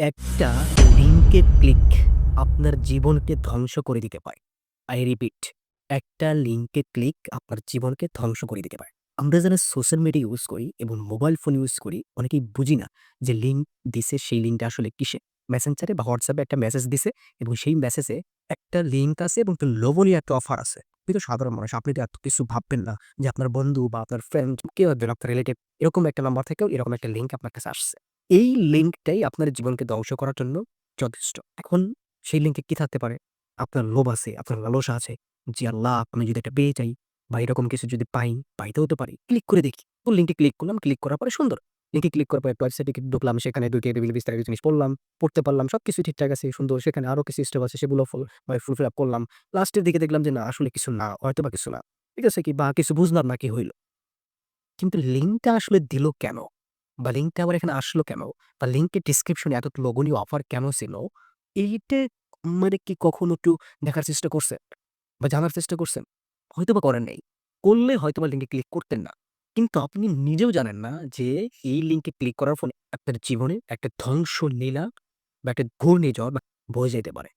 একটা লিঙ্কে ক্লিক আপনার জীবনকে ধ্বংস করে দিতে পারে। আই রিপিট একটা লিঙ্কে ক্লিক আপনার জীবনকে ধ্বংস করে দিতে পারে। আমরা যারা সোশ্যাল মিডিয়া ইউজ করি এবং মোবাইল ফোন ইউজ করি, অনেকেই বুঝি না যে লিঙ্ক দিছে, সেই লিঙ্কটা আসলে কিসে। মেসেঞ্জারে বা হোয়াটসঅ্যাপে একটা মেসেজ দিছে এবং সেই মেসেজে একটা লিঙ্ক আছে এবং একটা লোভনীয় একটা অফার আছে। আপনি তো সাধারণ মানুষ। আপনি তো এত কিছু ভাববেন না যে আপনার বন্ধু বা আপনার ফ্রেন্ড কেউ একজন আপনার রিলেটিভ এরকম একটা নাম্বার থেকেও এরকম একটা লিঙ্ক আপনার কাছে আসছে। এই লিঙ্কটাই আপনার জীবনকে ধ্বংস করার জন্য যথেষ্ট। এখন সেই লিঙ্কে কি থাকতে পারে? আপনার লোভ আছে, আপনার লালসা আছে। যে আল্লাহ আমি যদি এটা পেয়ে যাই বা এরকম কিছু যদি পাই, পাইতেও তো পারি। ক্লিক করে দেখি। তো লিঙ্কে ক্লিক করলাম। ক্লিক করার পরে সুন্দর। লিঙ্কে ক্লিক করার পরে একটা ওয়েবসাইটে ঢুকলাম। সেখানে ঢুকে টেবিলে বিস্তারিত জিনিস পড়লাম, পড়তে পারলাম। সবকিছু ঠিকঠাক আছে, সুন্দর। সেখানে আরও কিছু স্টেপ আছে সেগুলো ফুল ফুলফিল আপ করলাম। লাস্টের দিকে দেখলাম যে না আসলে কিছু না, হয়তো বা কিছু না। ঠিক আছে কি বা কিছু বুঝলাম না কি হইল। কিন্তু লিঙ্কটা আসলে দিল কেন? বা লিঙ্কটা আবার এখানে আসলো কেন? বা লিঙ্কের ডেসক্রিপশনে এত লোভনীয় অফার কেন ছিল? এইটা মানে কি কখনো একটু দেখার চেষ্টা করছেন? বা জানার চেষ্টা করছেন? হয়তো বা করেন নাই। করলে হয়তোবা লিঙ্কে ক্লিক করতেন না। কিন্তু আপনি নিজেও জানেন না যে এই লিঙ্কে ক্লিক করার ফলে আপনার জীবনে একটা ধ্বংস লীলা বা একটা ঘূর্ণিঝড় বা বয়ে যাইতে পারে।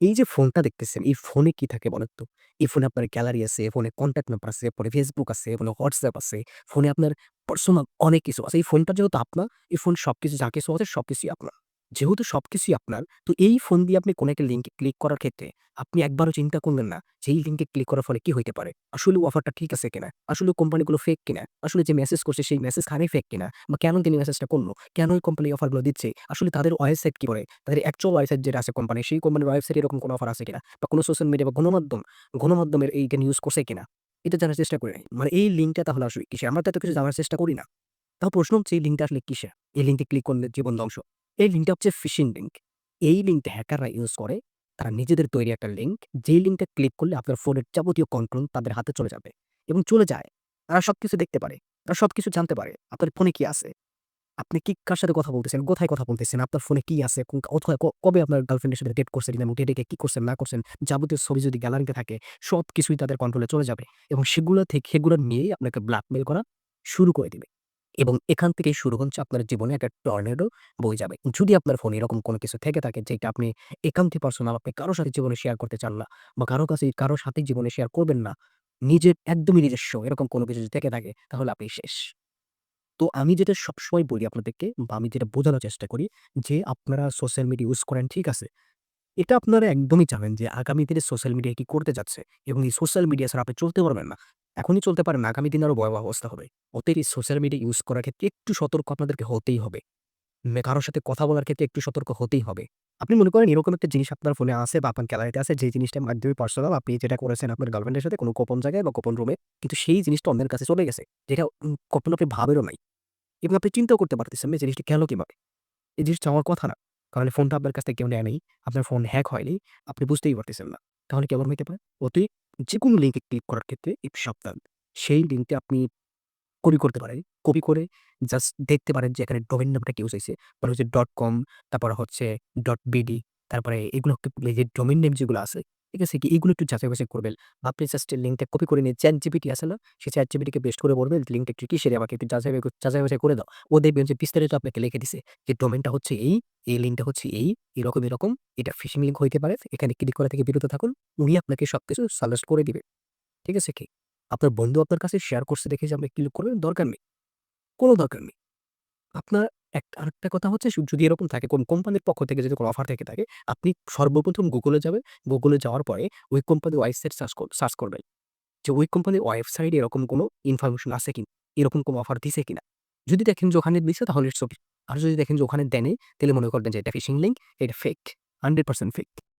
এই যে ফোনটা দেখতেছেন, এই ফোনে কি থাকে বলেন তো? এই ফোনে আপনার গ্যালারি আছে, ফোনে কন্ট্যাক্ট নাম্বার আছে, ফোনে ফেসবুক আছে, ফোনে হোয়াটসঅ্যাপ আছে, ফোনে আপনার পার্সোনাল অনেক কিছু আছে। এই ফোনটা যেহেতু আপনার, এই ফোন সব কিছু যা কিছু আছে সব কিছুই আপনার। যেহেতু সব কিছুই আপনার, তো এই ফোন দিয়ে আপনি কোন একটা লিঙ্কে ক্লিক করার ক্ষেত্রে আপনি একবারও চিন্তা করলেন না যে এই লিঙ্কে ক্লিক করার ফলে কি হইতে পারে? আসলেও অফারটা ঠিক আছে কিনা? আসলে কোম্পানিগুলো ফেক কিনা? আসলে যে মেসেজ করছে সেই মেসেজ খানি ফেক কিনা? বা কেন তিনি মেসেজটা করল? কেন এই কোম্পানি অফারগুলো দিচ্ছে? আসলে তাদের ওয়েবসাইট কি করে? তাদের অ্যাকচুয়াল ওয়েবসাইট যেটা আছে কোম্পানির সেই কোম্পানির ওয়েবসাইটে এরকম কোনো অফার আছে কিনা? বা কোনো সোশ্যাল মিডিয়া বা গণমাধ্যম, গণমাধ্যমের এইটা নিউজ করছে কিনা? এটা জানার চেষ্টা করি মানে এই লিঙ্কটা তাহলে আসলে কিসে আমরা তো এত কিছু জানার চেষ্টা করি না। তাও প্রশ্ন হচ্ছে এই লিঙ্কটা আসলে কিসে এই লিঙ্কে ক্লিক করলে জীবন ধ্বংস। এই লিঙ্কটা হচ্ছে ফিশিং লিঙ্ক। এই লিঙ্কটা হ্যাকাররা ইউজ করে। তারা নিজেদের তৈরি একটা লিঙ্ক, যেই লিঙ্কটা ক্লিক করলে আপনার ফোনের যাবতীয় কন্ট্রোল তাদের হাতে চলে যাবে এবং চলে যায়। তারা সব কিছু দেখতে পারে। তারা সব কিছু জানতে পারে। আপনার ফোনে কি আছে? আপনি কি কার সাথে কথা বলতেছেন? কোথায় কথা বলতেছেন? আপনার ফোনে কি আছে? অথবা কবে আপনার গার্লফ্রেন্ডের সাথে ডেট করছেন এবং ডেটে কি করছেন, না করছেন? যাবতীয় ছবি যদি গ্যালারিতে থাকে, সবকিছুই তাদের কন্ট্রোলে চলে যাবে এবং সেগুলো থেকে, সেগুলো নিয়েই আপনাকে ব্ল্যাকমেল করা শুরু করে দিবে। এবং এখান থেকেই শুরু হচ্ছে আপনার জীবনে একটা টর্নেডো বয়ে যাবে। যদি আপনার ফোনে এরকম কোনো কিছু থেকে থাকে যেটা আপনি একান্তই পার্সোনাল আপনি কারও সাথে জীবনে শেয়ার করতে চান না বা কারও কাছে, কারও সাথেই জীবনে শেয়ার করবেন না। নিজের, একদমই নিজস্ব এরকম কোনো কিছু যদি থেকে থাকে, তাহলে আপনি শেষ। তো আমি যেটা সবসময় বলি আপনাদেরকে বা আমি যেটা বোঝানোর চেষ্টা করি যে আপনারা সোশ্যাল মিডিয়া ইউজ করেন, ঠিক আছে। এটা আপনারা একদমই জানেন যে আগামী দিনে সোশ্যাল মিডিয়া কি করতে যাচ্ছে এবং এই সোশ্যাল মিডিয়া ছাড়া আপনি চলতে পারবেন না। এখনই চলতে পারেন আগামী দিনে আরও ভয়াবহ অবস্থা হবে। অতএব এই সোশ্যাল মিডিয়া ইউজ করার ক্ষেত্রে একটু সতর্ক আপনাদেরকে হতেই হবে। মে কারও সাথে কথা বলার ক্ষেত্রে একটু সতর্ক হতেই হবে। আপনি মনে করেন এরকম একটা জিনিস আপনার ফোনে আছে বা আপনার গ্যালারিতে আছে, যে জিনিসটার মাধ্যমে পার্সোনাল আপনি যেটা করেছেন আপনার গার্লফ্রেন্ডের সাথে কোনো গোপন জায়গায় বা গোপন রুমে কিন্তু সেই জিনিসটা অন্যের কাছে চলে গেছে। যেটা কখনো আপনি ভাবেনও নাই। এবং আপনি চিন্তাও করতে পারতেছেন না এই জিনিসটা গেল কীভাবে? এই জিনিসটা হওয়ার কথা না। কারণ এই ফোনটা আপনার কাছ থেকে কেউ নেয় নাই। আপনার ফোন হ্যাক হয়নি। আপনি বুঝতেই পারতেছেন না। তাহলে কেমন হইতে পারে? অতএব যেকোনো লিঙ্কে ক্লিক করার ক্ষেত্রে একটু সাবধান। সেই লিঙ্কটা আপনি কপি করতে পারেন। কপি করে জাস্ট দেখতে পারেন যে এখানে ডোমেইন নামটা কি ইউজ হইছে। মানে হচ্ছে .com তারপর হচ্ছে ডট বিডি তারপরে এগুলো এই যে ডোমেইন নেম যেগুলো আছে, ঠিক আছে? কি এগুলো একটু যাচাই বাছাই করবেন। আপনি জাস্ট লিঙ্কটা কপি করে নিয়ে ChatGPT আছে না? সেই ChatGPT জিপিটিকে বেস্ট করে বলবেন লিঙ্কটা একটু কিসের আমাকে একটু যাচাই যাচাই বাছাই করে দাও। ও দেখবেন যে বিস্তারিত আপনাকে লিখে দিছে যে ডোমেনটা হচ্ছে এই, এই লিঙ্কটা হচ্ছে এই, এরকম, এরকম। এটা ফিশিং লিঙ্ক হইতে পারে। এখানে ক্লিক করা থেকে বিরত থাকুন। উনি আপনাকে সবকিছু সাজেস্ট করে দিবে। ঠিক আছে কি? আপনার বন্ধু আপনার কাছে শেয়ার করছে দেখে যে আপনি ক্লিক করবেন দরকার নেই। কোনো দরকার নেই। আপনার এক আরেকটা কথা হচ্ছে যদি এরকম থাকে কোন কোম্পানির পক্ষ থেকে যদি কোনো অফার থেকে থাকে, আপনি সর্বপ্রথম গুগলে যাবেন। গুগলে যাওয়ার পরে ওই কোম্পানির ওয়েবসাইট সার্চ সার্চ করবেন। যে ওই কোম্পানির ওয়েবসাইটে এরকম কোনো ইনফরমেশন আছে কিনা? এরকম কোনো অফার দিছে কিনা? যদি দেখেন যে ওখানে দিছে তাহলে ইটস। আর যদি দেখেন যে ওখানে দেনে তাহলে মনে করবেন যে এটা ফিশিং লিঙ্ক, এটা ফেক। 100% ফেক।